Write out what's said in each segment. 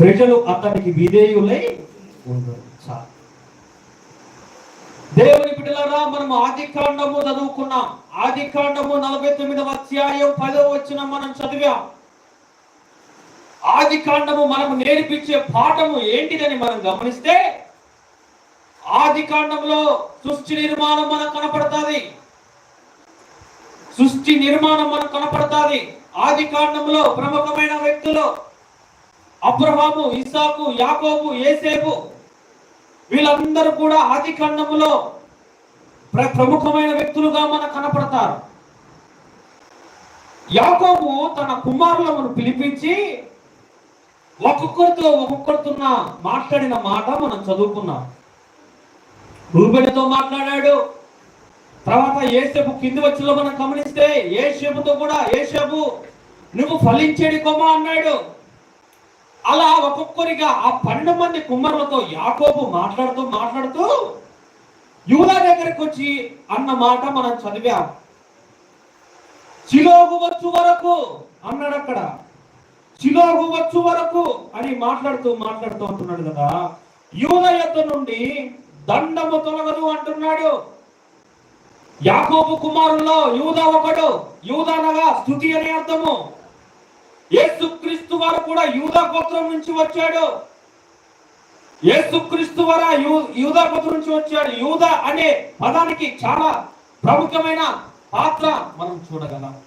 ప్రజలు అతనికి విధేయులై ఉండరు. దేవుని బిడ్డలారా మనం ఆది కాండము చదువుకున్నాం. ఆది కాండము నలభై తొమ్మిదవ అధ్యాయం పదవ వచ్చిన మనం చదివాం. ఆది కాండము మనకు నేర్పించే పాఠము ఏంటిదని మనం గమనిస్తే ఆది కాండంలో సృష్టి నిర్మాణం మనకు కనపడుతుంది. సృష్టి నిర్మాణం మనకు కనపడుతుంది. ఆది కాండంలో ప్రముఖమైన వ్యక్తులు అబ్రహాము ఇసాకు యాకోబు ఏసేపు వీళ్ళందరూ కూడా ఆది కాండములో ప్ర- ప్రముఖమైన వ్యక్తులుగా మనకు కనపడతారు. యాకోబు తన కుమారులను పిలిపించి ఒక్కొక్కరితో ఒక్కొక్కరితో మాట్లాడిన మాట మనం చదువుకున్నాం. రూబెనితో మాట్లాడాడు. తర్వాత ఏసేపు కింది వచ్చిలో మనం గమనిస్తే ఏసేపుతో కూడా ఏసేపు నువ్వు ఫలించేడి కొమ్మ అన్నాడు. అలా ఒక్కొక్కరిగా ఆ పన్నెండు మంది కుమ్మరులతో యాకోబు మాట్లాడుతూ మాట్లాడుతూ యూదా దగ్గరికి వచ్చి అన్న మాట మనం చదివాం. చిలోగు వచ్చు వరకు అన్నాడు అక్కడ. చిలోగు వచ్చు వరకు అని మాట్లాడుతూ మాట్లాడుతూ అంటున్నాడు కదా. యూద యొక్క నుండి దండము తొలగదు అంటున్నాడు. యాకోబు కుమారుల్లో యూదా ఒకడు యూదానగా స్థుతి అనే అర్థము. యేసుక్రీస్తు వారు కూడా యూదా గోత్రం నుంచి వచ్చాడు. యేసుక్రీస్తు వారు యూ- యూదా గోత్రం నుంచి వచ్చాడు. యూదా అనే పదానికి చాలా ప్రముఖమైన పాత్ర మనం చూడగలం.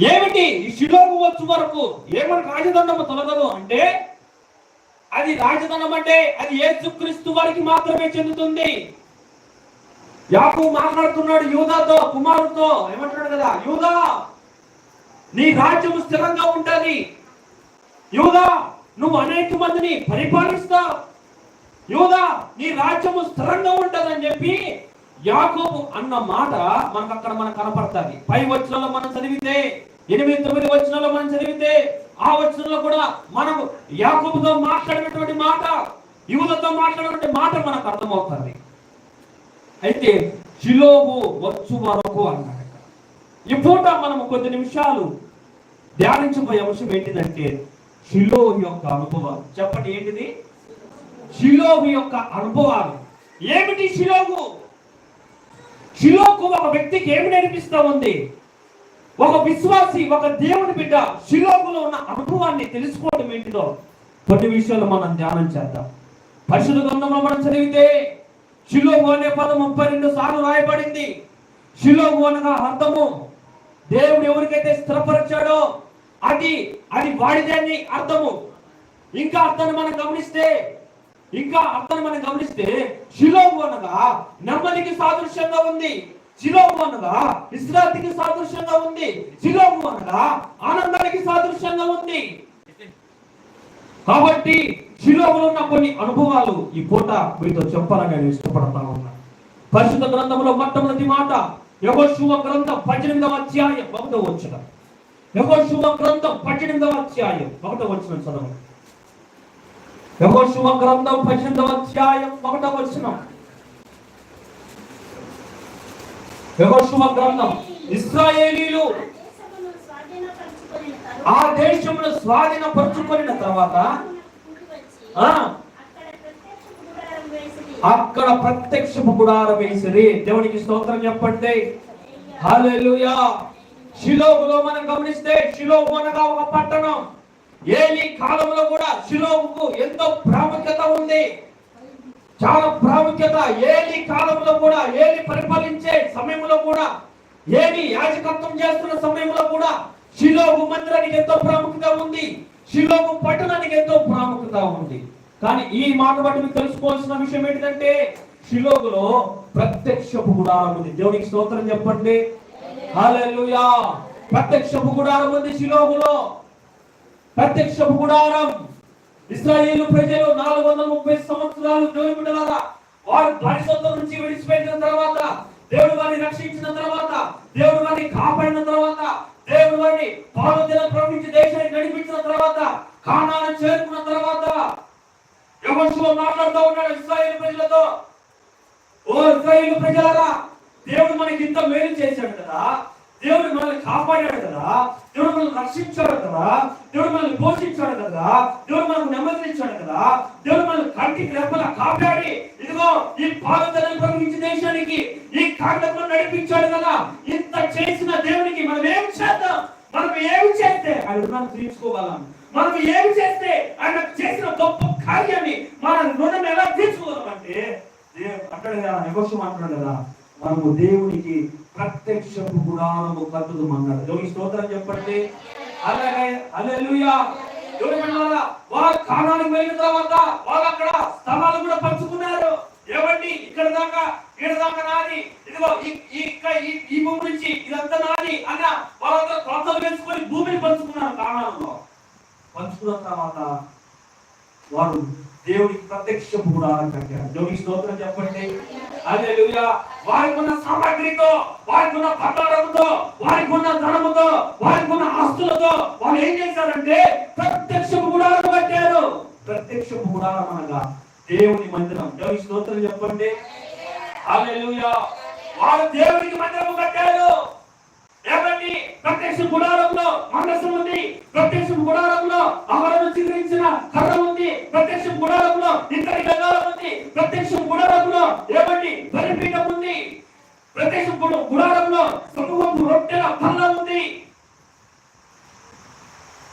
ఏమిటి? ఈ శిలోగు వచ్చు వరకు ఏమని రాజదండము తొలగదు అంటే అది రాజదండం అంటే అది యేసుక్రీస్తు వారికి మాత్రమే చెందుతుంది. యాకు మాట్లాడుతున్నాడు యూదాతో కుమారుతో ఏమంటున్నాడు కదా? యూదా నీ రాజ్యము స్థిరంగా ఉంటది యూదా నువ్వు అనేక మందిని పరిపాలిస్తా యూదా నీ రాజ్యము స్థిరంగా ఉంటదని చెప్పి యాకోబు అన్న మాట మనకు అక్కడ మనకు కనపడుతుంది. పై వచనంలో మనం చదివితే ఎనిమిది తొమ్మిది వచనంలో మనం చదివితే ఆ వచనంలో కూడా మనం యాకోబుతో మాట్లాడినటువంటి మాట యూదతో మాట్లాడినటువంటి మాట మనకు అర్థమవుతుంది. అయితే శిలోబు వచ్చు వరకు అన్నాడు. ఇప్పుడు ఈ పూట మనం కొద్ది నిమిషాలు ధ్యానించబోయే అంశం ఏంటిదంటే షిలోహు యొక్క అనుభవాలు. చెప్పండి ఏంటిది? షిలోహు యొక్క అనుభవాలు. ఏమిటి షిలోహు షిలోకు ఒక వ్యక్తికి ఏమి నేర్పిస్తా ఉంది? ఒక విశ్వాసి ఒక దేవుని బిడ్డ శిలోకులో ఉన్న అనుభవాన్ని తెలుసుకోవడం ఏంటిదో కొన్ని విషయాలు మనం ధ్యానం చేద్దాం. పరిశుద్ధ గ్రంథంలో మనం చదివితే షిలోగు అనే పదం ముప్పై రెండు సార్లు రాయబడింది. షిలోగు అనగా అర్థము దేవుడు ఎవరికైతే స్థిరపరిచాడో అది అది వాడిదే అని అర్థము. ఇంకా అర్థాన్ని మనం గమనిస్తే ఇంకా అర్థాన్ని మనం గమనిస్తే షిలోగు అనగా నెమ్మదికి సాదృశ్యంగా ఉంది. శిలోగు అనగా విశ్రాంతికి సాదృశ్యంగా ఉంది. శిలోగు అనగా ఆనందానికి సాదృశ్యంగా ఉంది. కాబట్టి శిలోగులో ఉన్న కొన్ని అనుభవాలు ఈ పూట మీతో చెప్పాలని నేను ఇష్టపడతా ఉన్నా. పరిశుద్ధ గ్రంథంలో మొట్టమొదటి మాట యహోశువ గ్రంథం పద్దెనిమిదవ అధ్యాయం ఒకటో వచ్చిన యహోశువ గ్రంథం పద్దెనిమిదవ అధ్యాయం ఒకటో వచ్చిన చదవండి. యహోశువ గ్రంథం పద్దెనిమిదవ అధ్యాయం ఒకటో వచ్చిన యహోశువ గ్రంథం ఇస్రాయేలీలు ఆ దేశంలో స్వాధీనపరుచుకొనిన తర్వాత అక్కడ ప్రత్యక్షపు గుడారం వేసిరి. దేవునికి స్తోత్రం చెప్పండి. హల్లెలూయా. షిలోగులో మనం గమనిస్తే షిలోగు అనగా ఒక పట్టణం. ఏలి కాలంలో కూడా షిలోగుకు ఎంతో ప్రాముఖ్యత ఉంది. చాలా ప్రాముఖ్యత. ఏలి కాలంలో కూడా ఏలి పరిపాలించే సమయంలో కూడా ఏలి యాజకత్వం చేస్తున్న సమయంలో కూడా షిలోగు మందిరానికి ఎంతో ప్రాముఖ్యత ఉంది. షిలోగు పట్టణానికి ఎంతో ప్రాముఖ్యత ఉంది. కానీ ఈ మాట బట్టి మీకు తెలుసుకోవాల్సిన విషయం ఏంటంటే శిలోగులో ప్రత్యక్షపు గుడారం ఉంది. దేవునికి స్తోత్రం చెప్పండి. హల్లెలూయా! ప్రత్యక్షపు గుడారం ఉంది శిలోగులో. ప్రత్యక్షపు గుడారం ఇస్రాయేలు ప్రజలు నాలుగు వందల ముప్పై సంవత్సరాలు దేవుని బిడ్డలారా వారు బానిసత్వం నుంచి విడిచిపెట్టిన తర్వాత దేవుడు వారిని రక్షించిన తర్వాత దేవుడు వారిని కాపాడిన తర్వాత దేవుడు వారిని పాలన ప్రవహించి దేశాన్ని నడిపించిన తర్వాత కానాను చేరుకున్న తర్వాత యహోషువ మాట్లాడుతూ ఉన్నాడు ఇస్రాయేల్ ప్రజలతో. ఓ ఇస్రాయేల్ ప్రజలారా దేవుడు మనకి ఇంత మేలు చేశాడు కదా దేవుడు మనల్ని కాపాడాడు కదా దేవుడు మనల్ని రక్షించాడు కదా దేవుడు మనల్ని పోషించాడు కదా దేవుడు మనకు నెమ్మదినిచ్చాడు కదా దేవుడు మనల్ని కంటికి రెప్పలా కాపాడి ఇదిగో ఈ పాలతలను ప్రకటించి దేశానికి ఈ నడిపించాడు కదా. ఇంత చేసిన దేవునికి మనం ఏం చేద్దాం? మనం ఏమి చేస్తే ఆయన రుణాన్ని తీర్చుకోవాలా మనం ఏమి చేస్తే ఆయన చేసిన గొప్ప కార్యాన్ని మన రుణం ఎలా తీర్చుకోవాలంటే అంటే ఎవరు అంటాడు కదా మనము దేవునికి ప్రత్యక్షపు గుడారము కట్టుదు అన్నాడు దేవుని స్తోత్రం చెప్పండి. అలాగే అదే దేవుని వాళ్ళ కాలానికి కానానికి వెళ్ళిన తర్వాత వాళ్ళు అక్కడ స్థలాలు కూడా పంచుకున్నారు. ఏమండి? ఇక్కడ దాకా ఇక్కడ దాకా నాది. ఇదిగో ఈ- ఇక్కడ ఈ భూమి నుంచి ఇదంతా నాది అన్న వాళ్ళంతా కొలతలు వేసుకొని భూమిని పంచుకున్నారు కారణంలో పంచుకున్న తర్వాత వారు దేవుడికి ప్రత్యక్ష గుడారం కట్టారు దేవుడికి స్తోత్రం చెప్పండి. అదే వారికి ఉన్న సామాగ్రితో వారికి ఉన్న బంగారంతో వారికి ఉన్న ధనముతో వారికి ఉన్న ఆస్తులతో వాళ్ళు ఏం చేశారంటే ప్రత్యక్ష గుడారం కట్టారు. ప్రత్యక్ష గుడారం అనగా దేవుని మందిరం. దేవుని స్తోత్రం చెప్పండి. వారు దేవునికి మందిరం కట్టారు. ఏమండి? ప్రత్యక్ష గుడారంలో మందసం ఉంది. ప్రత్యక్ష గుడారంలో అవరను చిగురించిన కర్ర ఉంది. ప్రత్యక్ష గుడారంలో ఇద్దరి గదాలం ఉంది. ప్రత్యక్ష గుడారంలో ఏమండి? బలిపీఠం ఉంది. ప్రత్యక్ష గుడారంలో సమూహం రొట్టెల పల్ల ఉంది.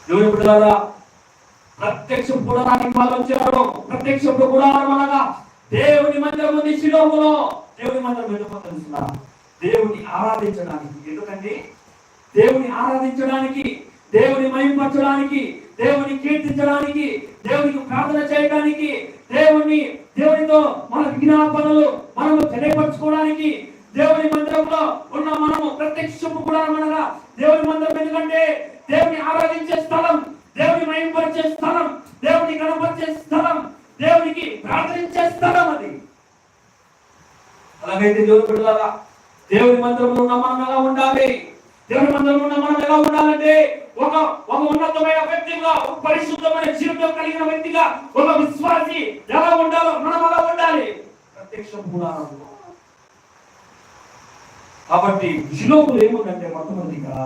దేవుని బిడ్డలారా ప్రత్యక్ష గుడారానికి వాళ్ళు వచ్చారు ప్రత్యక్ష గుడారం అనగా దేవుని మందిరం ఉంది శిలోములో దేవుని మందిరం ఎందుకు తెలుసునా దేవుని ఆరాధించడానికి. ఎందుకండి దేవుని ఆరాధించడానికి దేవుని మహింపరచడానికి దేవుని కీర్తించడానికి దేవునికి ప్రార్థన చేయడానికి దేవుని దేవునితో మన విజ్ఞాపనలు మనము తెలియపరచుకోవడానికి దేవుని మందిరంలో ఉన్న మనము ప్రత్యక్ష కూడా అనగా దేవుని మందిరం ఎందుకంటే దేవుని ఆరాధించే స్థలం దేవుని మహింపరిచే స్థలం దేవుని కనపరిచే స్థలం దేవునికి ప్రార్థించే స్థలం అది. అలాగైతే దేవుని బిడ్డలారా దేవుని మందిరంలో ఉన్న మనం ఎలా ఉండాలి? దేవుని మందిరంలో ఉన్న మనం ఎలా ఉండాలంటే ఒక ఒక ఉన్నతమైన వ్యక్తిగా ఒక పరిశుద్ధమైన జీవితం కలిగిన వ్యక్తిగా ఒక విశ్వాసి ఎలా ఉండాలో మనం అలా ఉండాలి? ప్రత్యక్ష గుడారంలో కాబట్టి శిలోకులు ఏముందంటే మొట్టమొదటిగా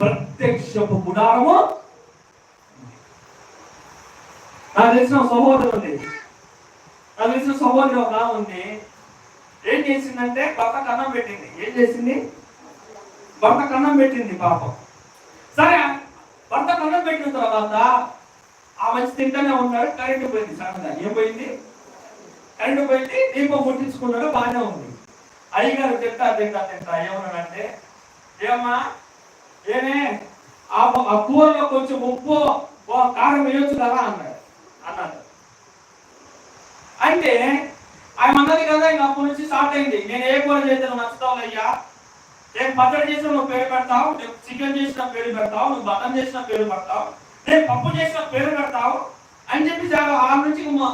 ప్రత్యక్షపు గుడారము నాకు తెలిసిన సహోదరు ఉంది. నాకు తెలిసిన సహోదరు ఒక ఉంది. ఏం చేసిందంటే భర్త కన్నం పెట్టింది. ఏం చేసింది? భర్త కన్నం పెట్టింది పాపం. సరే భర్త కన్నం పెట్టిన తర్వాత ఆ మంచి తింటూనే ఉన్నాడు కరెంటు పోయింది సడన్గా ఏం పోయింది? కరెంటు పోయింది. దీపం ముట్టించుకున్నాడు బాగానే ఉంది. అయ్యగారు తింటా తింటా తింటా ఏమన్నాడంటే ఏమా ఏమే ఆ కూరలో కొంచెం ఉప్పు కారం వేయొచ్చు కదా అన్నాడు. అన్నాడు అయితే ఆయన అన్నది కదా ఇంకా అప్పటి నుంచి స్టార్ట్ అయింది. నేను ఏ కూర చేస్తే నువ్వు నచ్చుతావు అయ్యా. నేను పచ్చడి చేసిన నువ్వు పేరు పెడతావు. నేను చికెన్ చేసిన పేరు పెడతావు. నువ్వు మటన్ చేసిన పేరు పెడతావు. నేను పప్పు చేసిన పేరు పెడతావు. అని చెప్పి చాలా ఆ నుంచి మా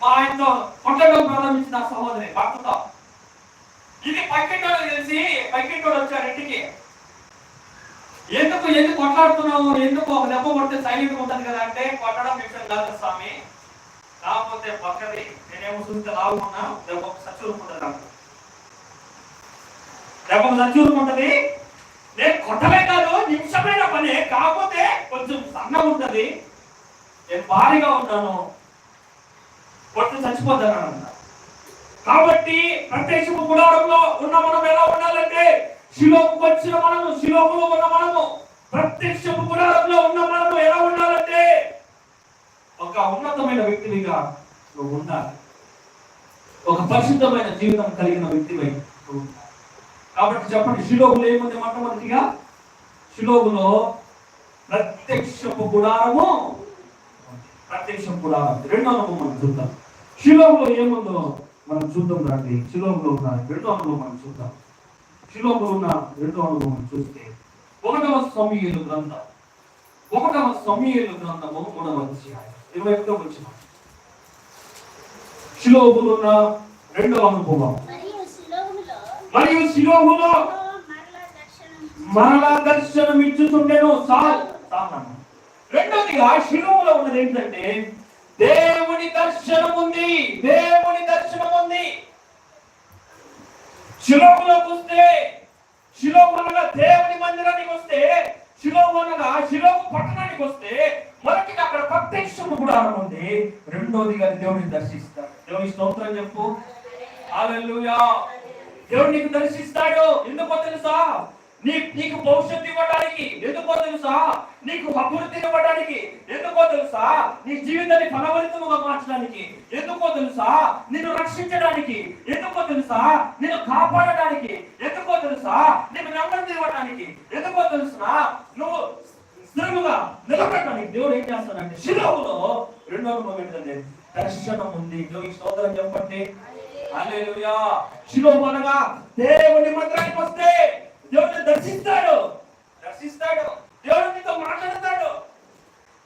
మా ఆయనతో కొట్టడం ప్రారంభించిన సహోదరి భర్తతో. ఇది పక్కింటోడు తెలిసి పక్కింటోడు వచ్చారు ఇంటికి. ఎందుకు ఎందుకు కొట్లాడుతున్నావు? ఎందుకు ఒక దెబ్బ కొడితే సైలెంట్ ఉంటుంది కదా అంటే కొట్టడం విషయం కాదు స్వామి. కాకపోతే పక్కది నేనేమో చూస్తే లాగున్నా దెబ్బ సచ్చూరుకుంటుంది నాకు. దెబ్బ సచ్చూరుకుంటుంది. నేను కొట్టలే కాదు నిమిషమైన పని. కాకపోతే కొంచెం సన్నగా ఉంటుంది. నేను భారీగా ఉంటాను. కొట్టి చచ్చిపోతాను అన్న కాబట్టి ప్రత్యక్ష గుడారంలో ఉన్న మనం ఎలా ఉండాలంటే శిలోకు వచ్చిన మనము శిలోకులో ఉన్న మనము ప్రత్యక్ష గుడారంలో ఉన్న మనము ఎలా ఉండాలంటే ఒక ఉన్నతమైన వ్యక్తివిగా నువ్వు ఉండాలి. ఒక పరిశుద్ధమైన జీవితం కలిగిన వ్యక్తివై నువ్వు ఉండాలి. కాబట్టి చెప్పండి శిలోకులు ఏముంది మొట్టమొదటిగా? శిలోకులో ప్రత్యక్షపు గుడారము ప్రత్యక్షం గుడారం రెండో అనుభవం మనం చూద్దాం. శిలోకులో ఏముందో మనం చూద్దాం రండి. శిలోకులో ఉన్న రెండో అనుభవం మనం చూద్దాం. శిలోగులో ఉన్న రెండో అనుభవం చూస్తే ఒకటవ సమీయులు గ్రంథం ఒకటవ సమీయులు గ్రంథము మూడవ అధ్యాయం ఇరవై ఒకటో వచ్చిన శిలోగులో ఉన్న రెండవ అనుభవం. మరియు శిలోహులో మరలా దర్శనం ఇచ్చుతుండేను సాల్. రెండోదిగా శిలువలో ఉన్నది ఏంటంటే దేవుని దర్శనం ఉంది దేవుని దర్శనం ఉంది శిలువలో వస్తే శిలో అనగా దేవుని మందిరానికి వస్తే శిలోకునగా అనగా శిలోకు పట్టణానికి వస్తే మనకి అక్కడ ప్రత్యక్షము కూడా ఉంది. రెండోదిగా దేవుని దర్శిస్తాడు. దేవుని స్తోత్రం చెప్పు. అలెలుయా దేవుడు నీకు దర్శిస్తాడు. ఎందుకో తెలుసా? నీ నీకు భవిష్యత్తు ఇవ్వడానికి. ఎందుకో తెలుసా? నీకు అభివృద్ధి ఇవ్వడానికి. ఎందుకో తెలుసా? నీ జీవితాన్ని ఫలవరితముగా మార్చడానికి ఎందుకో తెలుసా? నిన్ను రక్షించడానికి ఎందుకో తెలుసా? నిన్ను కాపాడడానికి ఎందుకో తెలుసా? నీకు నెమ్మది ఇవ్వడానికి ఎందుకో తెలుసా? నువ్వు స్థిరముగా నిలబడటానికి దేవుడు ఏం చేస్తానంటే శిలువలో రెండో అనుభవం ఏంటంటే దర్శనం ఉంది. దేవునికి సోదరం చెప్పండి. అల్లెలుయా శిలువ అనగా దేవుని మంత్రానికి వస్తే దేవుడిని దర్శిస్తాడు. దర్శిస్తాడు. దేవుడు నీతో మాట్లాడతాడు.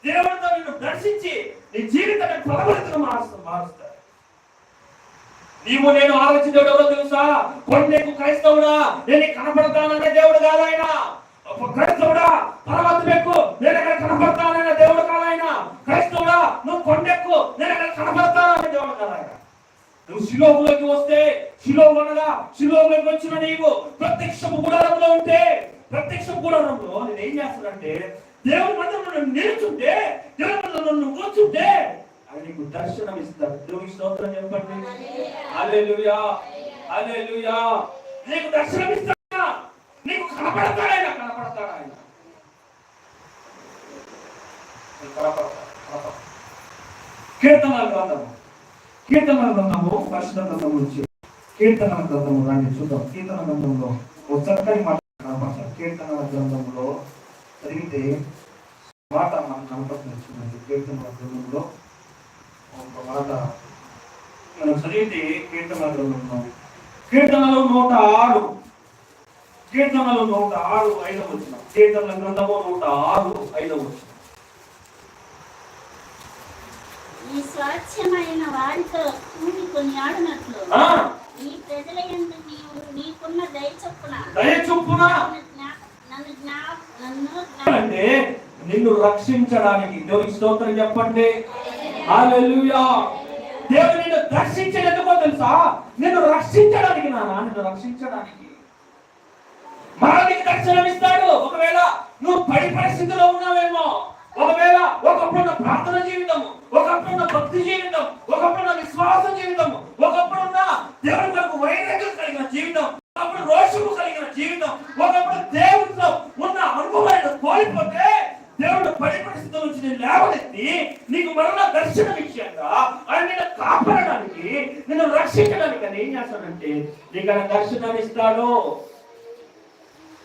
దేవుడితో నిన్ను దర్శించి నీ జీవితాన్ని ఫలవరితను మారుస్తా మారుస్తాడు. నీవు నేను ఆలోచించే ఎవరో తెలుసా? కొండకు క్రైస్తవుడా? నేను నీకు కనపడతాననే దేవుడు కాదు ఒక క్రైస్తవుడా? పర్వత ఎక్కు నేను ఎక్కడ కనపడతాననే దేవుడు కాదు క్రైస్తవుడా? నువ్వు కొండెక్కు నేను ఎక్కడ కనపడతాననే దేవుడు కాదు నువ్వు శిలోపులోకి వస్తే శిలోపు అనగా శిలోపులోకి వచ్చిన నీవు ప్రత్యక్ష గుడారంలో ఉంటే ప్రత్యక్ష గుడారంలో నేను ఏం చేస్తానంటే దేవుని మందిరంలో నన్ను నిలుచుంటే దేవుని మందిరంలో నువ్వు కూర్చుంటే ఆయన నీకు దర్శనం ఇస్తాడు. దేవుని స్తోత్రం చెప్పండి. హల్లెలూయా. హల్లెలూయా. నీకు దర్శనం ఇస్తాడా? నీకు కనపడతాడు? ఆయన కనపడతాడు? ఆయన నీకు కనపడతాడు, కనపడతాడు. కీర్తనల గ్రంథము. కీర్తనల గ్రంథము పరిశుద్ధ గ్రంథం నుంచి కీర్తనల గ్రంథము రండి చూద్దాం. కీర్తన గ్రంథంలో ఒక చక్కని మాట కనపడతారు కీర్తనల గ్రంథంలో చదివితే మాట మనకు కనపడుతుంది కీర్తనల గ్రంథంలో ఒక మాట మనం చదివితే కీర్తనల గ్రంథంలో కీర్తనలు నూట ఆరు. కీర్తనలు నూట ఆరు ఐదవ వచ్చిన కీర్తనల గ్రంథము నూట ఆరు ఐదవ వచ్చిన ఈ స్వాస్థ్యమైన వారితో కూడుకొని ఆడినట్లు. ఆ, ఈ ప్రజల నీవు నీకున్న దయ చొప్పున. దయ చొప్పున. అంటే నిన్ను రక్షించడానికి దేవుని స్తోత్రం చెప్పండి. హల్లెలూయా. దేవుడు నిన్ను దర్శించేది ఎందుకో తెలుసా? నిన్ను రక్షించడానికి నాన్న నిన్ను రక్షించడానికి. మరణికి దర్శనం ఇస్తాడు. ఒకవేళ నువ్వు పడి పరిస్థితిలో ఉన్నావేమో ఒకవేళ ఒకప్పుడున్న ప్రార్థన జీవితం ఒకప్పుడున్న భక్తి జీవితం ఒకప్పుడున్న విశ్వాస జీవితం ఒకప్పుడున్న దేవుని కొరకు వైరాగ్యం కలిగిన జీవితం అప్పుడు రోషము కలిగిన జీవితం ఒకప్పుడు దేవుడితో ఉన్న అనుభవాలను కోల్పోతే దేవుడు పడి పరిస్థితుల నుంచి నేను లేవనెత్తి నీకు మరణ దర్శన విషయంగా ఆయన నిన్ను కాపాడడానికి నిన్ను రక్షించడానికి అని ఏం చేస్తాడంటే నీకు ఆయన దర్శనం ఇస్తాడు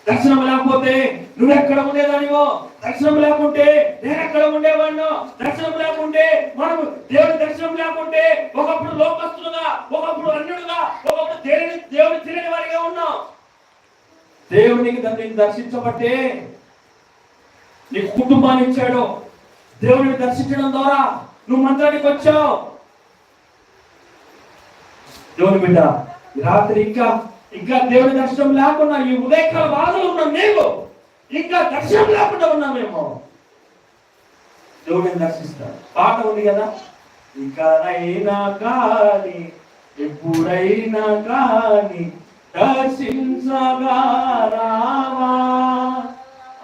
దర్శనం లేకపోతే నువ్వు ఎక్కడ ఉండేదానివో? దర్శనం లేకుంటే నేను ఎక్కడ ఉండేవాడినో? దర్శనం లేకుంటే మనం దేవుడి దర్శనం లేకుంటే ఒకప్పుడు లోకస్తులుగా ఒకప్పుడు అన్యుడుగా ఒకప్పుడు దేవుని దేవుని తెలియని వారిగా ఉన్నాం. దేవునికి దాన్ని దర్శించబట్టే నీకు కుటుంబాన్ని ఇచ్చాడు. దేవుని దర్శించడం ద్వారా నువ్వు మంత్రానికి వచ్చావు. దేవుని బిడ్డ రాత్రి ఇంకా ఇంకా దేవుని దర్శనం లేకుండా ఈ ఉదయకాల బాధలు ఉన్నాం మేము ఇంకా దర్శనం లేకుండా ఉన్నామేమో దేవుడిని దర్శిస్తాడు పాట ఉంది కదా? ఇకనైనా కానీ ఎప్పుడైనా కానీ దర్శించగా రావా.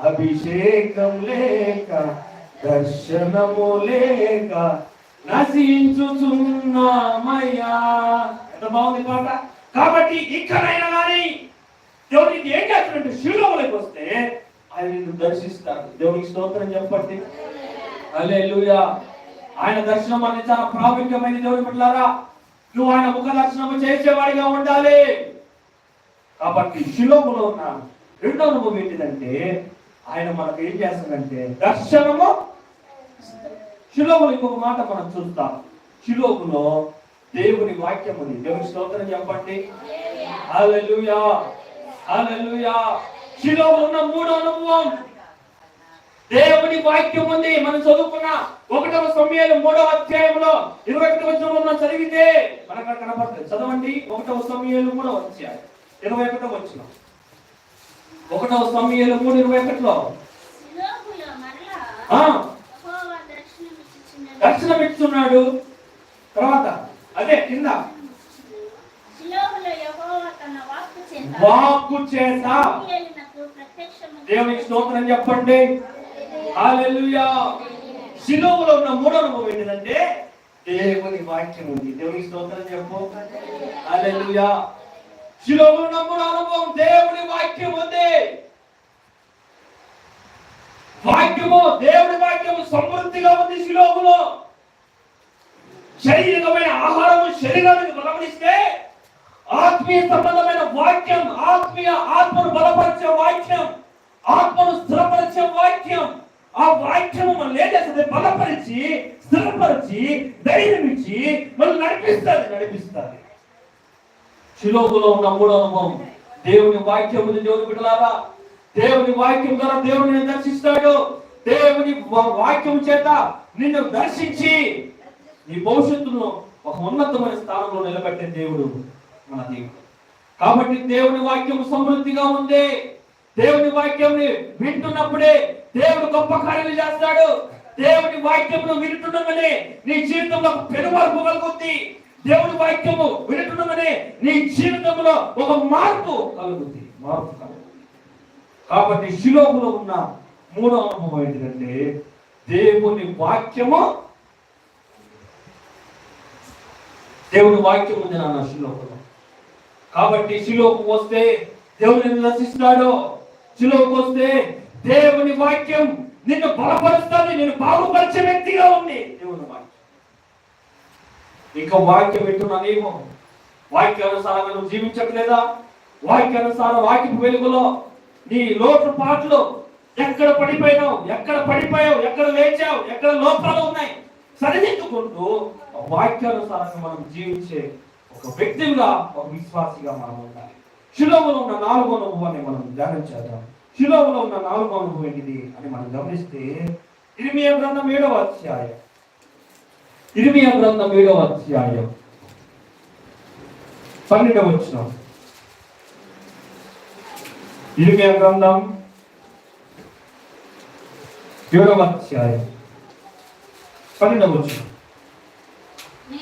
అభిషేకం లేక దర్శనము లేక నశించుచున్నామయ్యా. ఎంత బాగుంది పాట? కాబట్టి ఇక్కడైనా కానీ దేవునికి ఏం చేస్తున్నట్టు శిలువలోకి వస్తే ఆయన నిన్ను దర్శిస్తాడు. దేవునికి స్తోత్రం చెప్పండి. హల్లెలూయా. ఆయన దర్శనం అనేది చాలా ప్రాముఖ్యమైన దేవుని బిడ్డలారా. నువ్వు ఆయన ముఖ దర్శనం చేసేవాడిగా ఉండాలి. కాబట్టి శిలోములో ఉన్న రెండో అనుభవం ఏంటిదంటే ఆయన మనకు ఏం చేస్తాడంటే దర్శనము శిలోములు ఇంకొక మాట మనం చూస్తాం. శిలోములో దేవుని వాక్యం ఉంది దేవుని స్తోత్రం చెప్పండి. హల్లెలూయా హల్లెలూయా. శిలోములో ఉన్న మూడో అనుభవం. దేవుని వాక్యం ఉంది. మనం చదువుకున్న ఒకటవ సమయాలు మూడవ అధ్యాయంలో ఇరవై ఒకటి వచ్చిన మనం చదివితే మనకు కనపడుతుంది. చదవండి. ఒకటవ సమయాలు మూడవ అధ్యాయం. ఇరవై ఒకటవ వచ్చిన ఒకటవ సమయాలు మూడు ఇరవై ఒకటిలో. శిలోహులో మరలా ఆ, యెహోవా దర్శనమిచ్చుచున్నది. దర్శనం ఇస్తున్నాడు తర్వాత అదే కింద. వాక్కు చేత దేవునికి స్తోత్రం చెప్పండి. హల్లెలూయా. శిలువలో ఉన్న మూడో అనుభవం ఏంటంటే దేవుని వాక్యం ఉంది. దేవునికి స్తోత్రం చెప్పు. హల్లెలూయా. శిలువలో ఉన్న మూడో అనుభవం దేవుని వాక్యం ఉంది. వాక్యము దేవుని వాక్యము సమృద్ధిగా ఉంది శిలోగులో శారీరకమైన ఆహారము శరీరానికి బలపరిస్తే ఆత్మీయ సంబంధమైన వాక్యం ఆత్మీయ ఆత్మను బలపరిచే వాక్యం ఆత్మను స్థిరపరిచే వాక్యం ఆ వాక్యము మనం ఏం చేస్తుంది బలపరిచి స్థిరపరిచి ధైర్యం ఇచ్చి మనం నడిపిస్తుంది నడిపిస్తుంది. శిలోగులో ఉన్న మూడో అనుభవం దేవుని వాక్యం ఉంది దేవుని బిడ్డలారా. దేవుని వాక్యం ద్వారా దేవుని దర్శిస్తాడు. దేవుని వాక్యం చేత నిన్ను దర్శించి నీ భవిష్యత్తును ఒక ఉన్నతమైన స్థానంలో నిలబెట్టే దేవుడు మన దేవుడు. కాబట్టి దేవుని వాక్యం సమృద్ధిగా ఉంది దేవుని వాక్యంని వింటున్నప్పుడే దేవుడు గొప్ప కార్యాలు చేస్తాడు. దేవుని వాక్యమును వింటున్నమనే నీ జీవితంలో పెనుమార్పు కలుగుద్ది. దేవుని వాక్యము వింటున్నమనే నీ జీవితంలో ఒక మార్పు కలుగుద్ది. మార్పు కలుగుతుంది కాబట్టి శిలోకులో ఉన్న మూడో అనుభవం ఏంటంటే దేవుని వాక్యము దేవుని వాక్యం ఉంది నాన్న శిలోకులో. కాబట్టి శిలోకు వస్తే దేవుని నశిస్తాడో శిలోకు వస్తే దేవుని వాక్యం నిన్ను బలపరుస్తుంది నేను బాగుపరిచే వ్యక్తిగా ఉంది దేవుని వాక్యం. ఇంకా వాక్యం వింటున్నానేమో నీవు వాక్యానుసారంగా నువ్వు జీవించట్లేదా? వాక్యానుసారం వాక్యపు వెలుగులో నీ లోటు పాటలు ఎక్కడ పడిపోయినావు? ఎక్కడ పడిపోయావు? ఎక్కడ లేచావు? ఎక్కడ లోపాలు ఉన్నాయి? సరిదిద్దుకుంటూ వాక్యానుసారంగా మనం జీవించే ఒక వ్యక్తిగా ఒక విశ్వాసిగా మనం ఉండాలి. శిలోములో ఉన్న నాలుగో అనుభవాన్ని మనం ధ్యానం చేద్దాం. శిలోములో ఉన్న నాలుగో అనుభవం ఏంటిది అని మనం గమనిస్తే ఇరిమియా గ్రంథం ఏడవ అధ్యాయం. ఇరిమియా గ్రంథం ఏడవ అధ్యాయం. పన్నెండవ వచ్చిన ఇరిమియా గ్రంథం ఏడవ అధ్యాయం. పన్నెండవ వచ్చిన మీ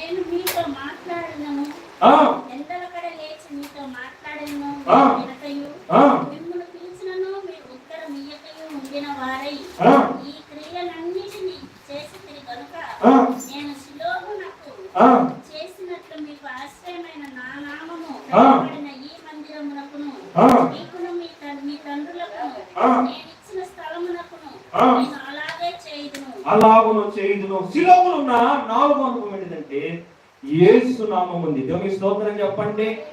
ఆ. నేను ఇచ్చిన స్థలమునకును ఆ. నేను అలాగే చేయుదును అలాగును చేయుదును. శిలోములు ఉన్న నాలుగో అనుభవం ఏంటంటే యేసు నామం ఉంది. దేవుని స్తోత్రం చెప్పండి.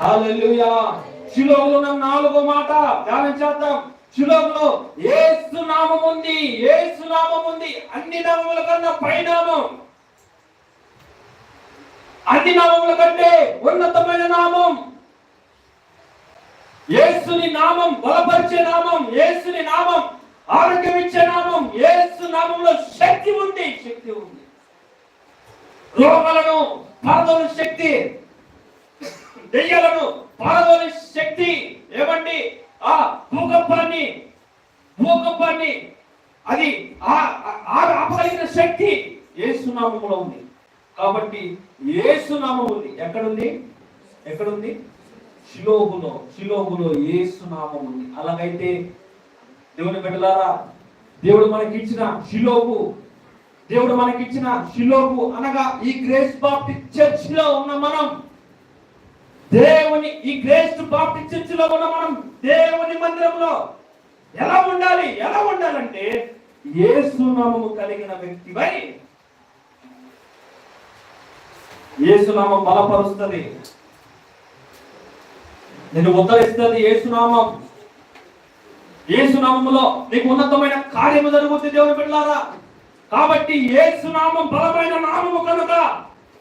హల్లెలూయా. శిలోములు ఉన్న నాలుగో మాట ధ్యానం చేద్దాం. శిలోములో ఏసు నామం ఉంది. ఏసు నామం ఉంది. అన్ని నామముల కన్నా పైనామం. అన్ని నామముల కంటే ఉన్నతమైన నామం. ఏసుని నామం బలపరిచే నామం ఏసుని నామం. ఆరోగ్యం ఇచ్చే నామం ఏసు నామంలో శక్తి ఉంది శక్తి ఉంది. రోగాలను పారదోని శక్తి దెయ్యాలను పారదోని శక్తి ఏమండి? ఆ భూకంపాన్ని భూకంపాన్ని అది ఆ- ఆ- ఆ- ఆపగలిగిన శక్తి ఏసునామంలో ఉంది. కాబట్టి ఏసునామం ఉంది. ఎక్కడుంది? ఎక్కడుంది? శిలోహులో శిలోహులో ఏసునామం ఉంది. అలాగైతే దేవుని బిడ్డలారా దేవుడు మనకి ఇచ్చిన దేవుడు మనకిచ్చిన శిలోపు అనగా ఈ గ్రేస్ బాప్టిస్ట్ చర్చ్లో ఉన్న మనం. దేవుని ఈ గ్రేస్ బాప్టిస్ట్ చర్చ్లో ఉన్న మనం దేవుని మందిరంలో ఎలా ఉండాలి? ఎలా ఉండాలంటే ఏసునామము కలిగిన వ్యక్తివై ఏసునామం బలపరుస్తుంది. నేను ఉద్ధరిస్తుంది ఏసునామం ఏసునామములో నీకు ఉన్నతమైన కార్యము జరుగుతుంది దేవుని బిడ్డలారా. కాబట్టి ఏసునామం బలమైన నామము కనుక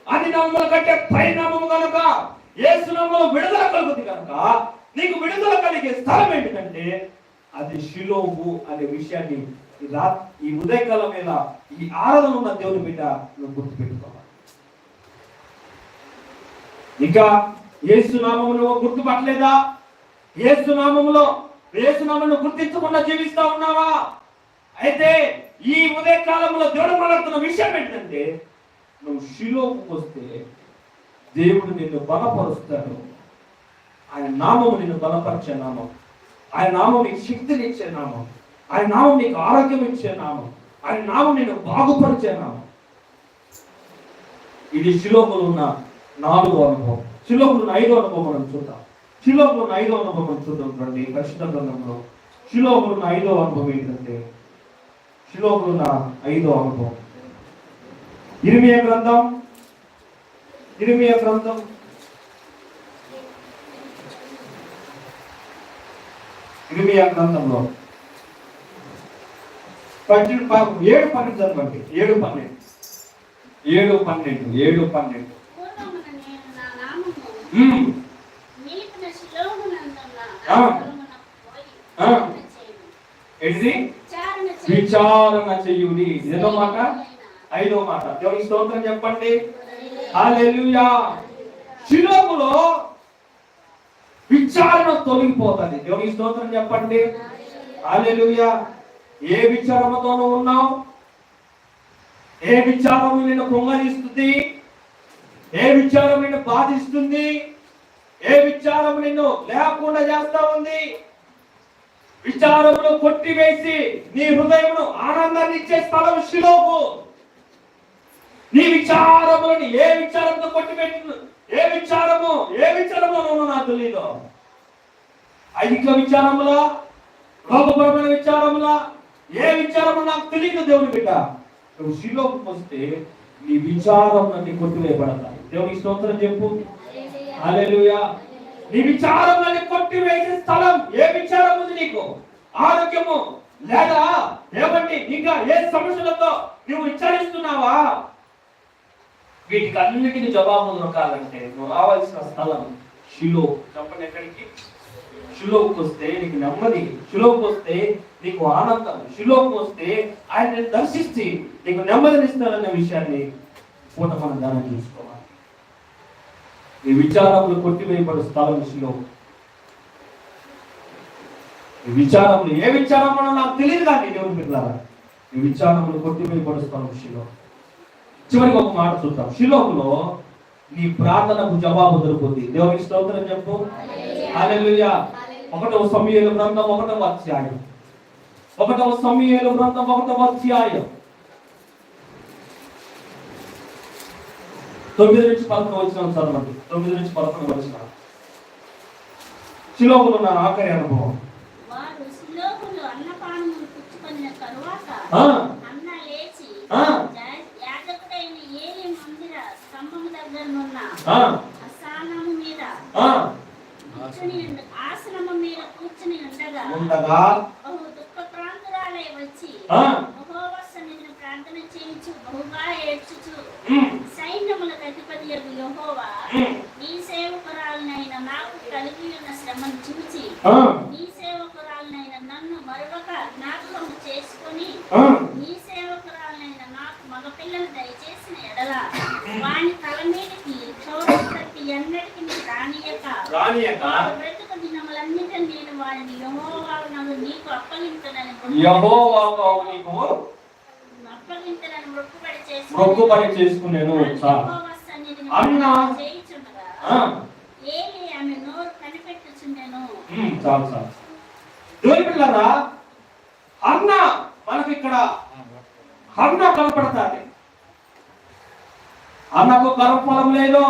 అన్ని నామముల కంటే పై నామము కనుక ఏసునామంలో విడుదల కలుగుతుంది కనుక నీకు విడుదల కలిగే స్థలం ఏంటంటే అది శిలోవు అనే విషయాన్ని ఈ ఈ ఉదయకాలం మీద ఈ ఆరాధన ఉన్న దేవుని బిడ్డ నువ్వు గుర్తుపెట్టుకోవాలి. ఇంకా ఏసునామము గుర్తుపట్టలేదా? ఏసునామములో ఏసునామను గుర్తించకుండా జీవిస్తా ఉన్నావా? అయితే ఈ ఉదయ కాలంలో దేవుడు మాట్లాడుతున్న విషయం ఏంటంటే నువ్వు శిలోకి వస్తే దేవుడు నిన్ను బలపరుస్తాడు. ఆయన నామం నిన్ను బలపరిచే నామం. ఆయన నామం నీకు శక్తినిచ్చే నామం. ఆయన నామం నీకు ఆరోగ్యం ఇచ్చే నామం. ఆయన నామం నిన్ను బాగుపరిచే నామం. ఇది శిలోకులు ఉన్న నాలుగో అనుభవం. శిలోకులు ఉన్న ఐదో అనుభవం మనం చూద్దాం. శిలోపులు ఉన్న ఐదో అనుభవం చూద్దాం రండి పరిశుద్ధ గ్రంథంలో శిలోపులు ఉన్న ఐదో అనుభవం ఏంటంటే శిలోపులు ఉన్న ఐదో అనుభవం. ఇరిమియ గ్రంథం ఇరిమియ గ్రంథం. ఇరిమియ గ్రంథంలో పన్నెండు ప- ఏడు పన్నెండు చదవండి ఏడు పన్నెండు. ఏడు పన్నెండు ఏడు పన్నెండు పూర్వమున నేను నా నామము మ్మ్. నిలిపిన శిలోమునందున్న ఆ. నా స్థలమున పోయి ఆ. విచారణ చేయుడు. ఏంటిది? విచారణ చెయ్యుడి ఏదో మాట? ఐదో మాట. దేవుని స్తోత్రం చెప్పండి. హల్లెలూయా. శిలోములో విచారణ తొలగిపోతుంది. దేవుని స్తోత్రం చెప్పండి. హల్లెలూయా. ఏ విచారముతో ఉన్నావు? ఏ విచారం నిన్ను పొంగలిస్తుంది? ఏ విచారం నిన్ను బాధిస్తుంది? ఏ విచారం నిన్ను లేకుండా చేస్తా ఉంది? విచారమును కొట్టివేసి నీ హృదయమును ఆనందాన్ని ఇచ్చే స్థలం శిలోకు నీ విచారములని ఏ విచారంతో కొట్టిపెట్టిన ఏ విచారము ఏ విచారము నాకు తెలియదు ఐదిక విచారములా? లోకపరమైన విచారములా? ఏ విచారము నాకు తెలియదు దేవుని బిడ్డ. నువ్వు శిలోకు వస్తే నీ విచారములన్నీ కొట్టివేయబడతాయి. దేవునికి స్తోత్రం చెప్పు. హల్లెలూయా. నీ విచారములని కొట్టివేసే స్థలం ఏ విచారం ఉంది నీకు? ఆరోగ్యము లేదా? ఏమండి ఇంకా ఏ సమస్యలతో నువ్వు విచారిస్తున్నావా? వీటికి అన్నిటిని జవాబు దొరకాలంటే నువ్వు రావాల్సిన స్థలం షిలో. చెప్పండి ఎక్కడికి? షిలోకి వస్తే నీకు నెమ్మది. షిలోకి వస్తే నీకు ఆనందం. షిలోకి వస్తే ఆయన దర్శిస్తే నీకు నెమ్మదినిస్తాడన్న విషయాన్ని పూట మనం దానం చూసుకోవాలి. ఈ విచారములు కొట్టివేయబడు స్థలం విషయంలో. ఈ విచారములు ఏ విచారములు నాకు తెలియదు కానీ దేవుని పిల్లరా ఈ విచారములు కొట్టివేయబడు స్థలం విషయంలో. చివరికి ఒక మాట చూద్దాం. శిలోకులో నీ ప్రార్థనకు జవాబు దొరుకుతుంది. దేవునికి స్తోత్రం చెప్పు. హల్లెలూయా. ఒకటవ సమయంలో గ్రంథం ఒకటవ అధ్యాయం. ఒకటవ సమయంలో గ్రంథం ఒకటవ అధ్యాయం. తొమ్మిది నుంచి పదకొండు వచ్చిన చదవండి తొమ్మిది నుంచి పదకొండు వచ్చిన శిలోకులు ఉన్న ఆఖరి అనుభవం. ఉండగా యెహోవా ప్రార్థన చేయించు బహుగా ఏడ్చుచు. ఉమ్, సైన్యములకు అధిపతి యెహోవా నీ సేవకురాలనైన నాకు కలిగి ఉన్న శ్రమను చూచి నీ సేవకురాలనైన నన్ను మరొక జ్ఞాపకం చేసుకొని నీ సేవకురాలనైన నాకు మగపిల్లలు దయచేసిన ఎడల వాని తల మీదకి క్షౌరం తప్పి ఎన్నటికి రానియక బ్రతుకు దినములన్నిటి నేను వారిని యహోవాను నీకు అప్పగించనని యెహోవాకు నీకు అప్పగించనని మొక్కుబడి చేసి మొక్కుబడి చేసుకునేను చాలు చాలు చాలు. దేవుని అన్న మనకి ఇక్కడ అన్న కనపడతాది. అన్నకు గర్భఫలం లేదు.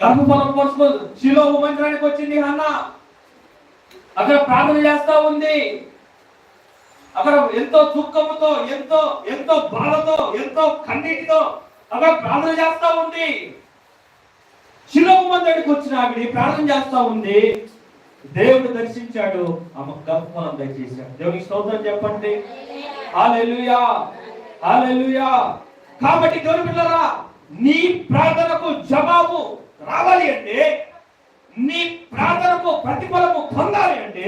గర్భఫలం కోసం శిలో మందిరానికి వచ్చింది అన్న. అక్కడ ప్రార్థన చేస్తా ఉంది. అక్కడ ఎంతో దుఃఖముతో ఎంతో ఎంతో బాధతో ఎంతో కన్నీటితో అక్కడ ప్రార్థన చేస్తా ఉంది. శిలోపు మందడికి వచ్చిన ఆవిడ ప్రార్థన చేస్తా ఉంది. దేవుడు దర్శించాడు. ఆమె గర్భఫలం దయచేశాడు. దేవునికి స్తోత్రం చెప్పండి. హల్లెలూయా! హల్లెలూయా! కాబట్టి దేవుని పిల్లరా నీ ప్రార్థనకు జవాబు రావాలి అంటే నీ ప్రార్థనకు ప్రతిఫలము పొందాలి అంటే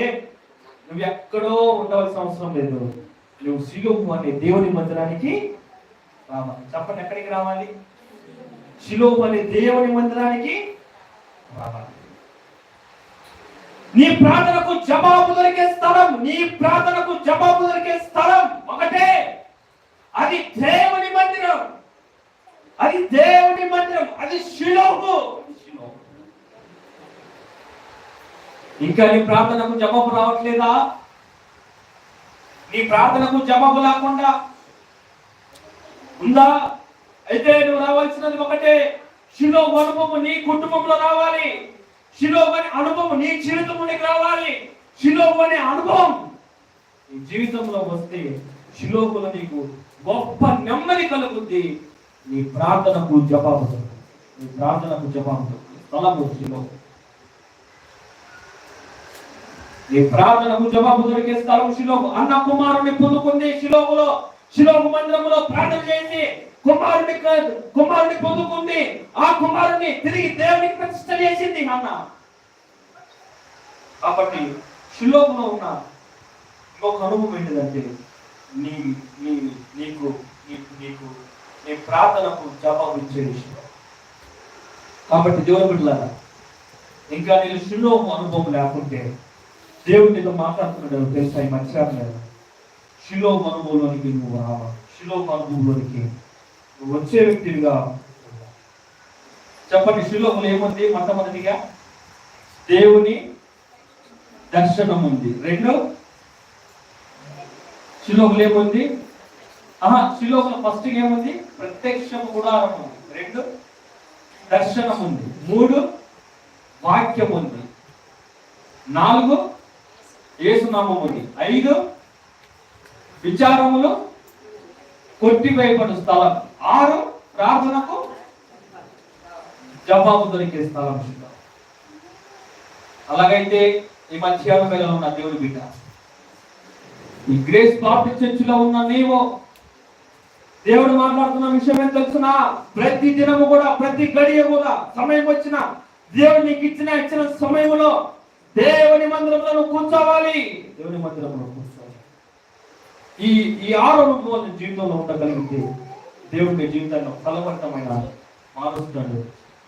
నువ్వు ఎక్కడో ఉండవలసిన అవసరం లేదు. నువ్వు శిలువు అనే దేవుని మందిరానికి రావాలి. చెప్పండి ఎక్కడికి రావాలి? శిలువు అనే దేవుని మందిరానికి రావాలి. నీ ప్రార్థనకు జవాబు దొరికే స్థలం నీ ప్రార్థనకు జవాబు దొరికే స్థలం ఒకటే. అది దేవుని మందిరం. అది దేవుని మందిరం. అది శిలోహు శిలోహు. ఇంకా నీ ప్రార్థనకు జవాబు రావట్లేదా? నీ ప్రార్థనకు జవాబు రాకుండా ఉందా? అయితే నువ్వు రావాల్సినది ఒకటే శిలో అనుభవం నీ కుటుంబంలో రావాలి. శిలో అనే అనుభవం నీ జీవితంలోకి రావాలి. శిలో అనే అనుభవం నీ జీవితంలో వస్తే శిలోకుల నీకు గొప్ప నెమ్మది కలుగుద్ది. నీ ప్రార్థనకు జవాబు నీ ప్రార్థనకు జవాబు దొరుకుతుంది. స్థలము శిలో నీ ప్రార్థనకు జవాబు దొరికే స్థలం శిలోకు అన్న కుమారుని పొందుకుంది. శిలోకులో శిలోకు మందిరంలో ప్రార్థన చేసి కుమారుని కుమారుని పొందుకుంది. ఆ కుమారుని తిరిగి దేవునికి ప్రతిష్ట చేసింది అన్న. కాబట్టి శిలోకులో ఉన్న ఇంకొక అనుభవం ఏంటిదంటే నీ నీ నీకు నీకు నీకు నీ ప్రార్థనకు జవాబు ఇచ్చే విషయం కాబట్టి దేవుని బిడ్డలారా ఇంకా నేను శిలోకు అనుభవం లేకుంటే దేవుడు నీతో మాట్లాడుతున్నాడు తెలుసా ఈ మధ్యాహ్నం శిలో అనుభవంలోనికి నువ్వు రావాలి శిలో అనుభవంలోనికి నువ్వు వచ్చే వ్యక్తిగా చెప్పండి శిలోములు ఏముంది మొట్టమొదటిగా? దేవుని దర్శనం ఉంది. రెండు? శిలోములు ఏముంది? ఆహా శిలోములు ఫస్ట్ ఏముంది? ప్రత్యక్ష గుడారం ఉంది. రెండు? దర్శనం ఉంది. మూడు? వాక్యం ఉంది. నాలుగు? ఏసునామం ఉంది ఐదు విచారములు కొట్టివేయబడు స్థలం. ఆరు ప్రార్థనకు జవాబు దొరికే స్థలం. అలాగైతే ఈ మధ్యాహ్నం వేళలో ఉన్న దేవుని బిడ్డ. ఈ గ్రేస్ బాప్టిస్ట్ చర్చిలో ఉన్న నీవు దేవుడు మాట్లాడుతున్న విషయం ఏం తెలుసునా? ప్రతి దినము కూడా ప్రతి గడియ కూడా సమయం వచ్చిన దేవుడు నీకు ఇచ్చిన ఇచ్చిన సమయంలో దేవుని మందిరంలో నువ్వు కూర్చోవాలి. దేవుని మందిరంలో కూర్చోవాలి. ఈ ఈ ఆరు నీ జీవితంలో ఉండగలిగితే దేవుడి నీ జీవితాన్ని ఫలవంతమైన మారుస్తాడు.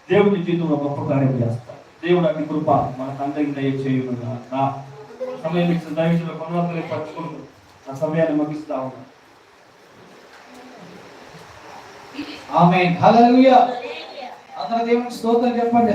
దేవుడి జీవితంలో గొప్ప కార్యం చేస్తాడు. దేవుడు అన్ని కృప మన తండ్రికి దయచేయును నా సమయం ఇచ్చిన దయచేసిన కొనవద్దలే పరచుకుంటూ ఆ సమయాన్ని ముగిస్తా ఉన్నాను ఆమె హల్లెలూయా. అందరూ దేవునికి స్తోత్రం చెప్పండి.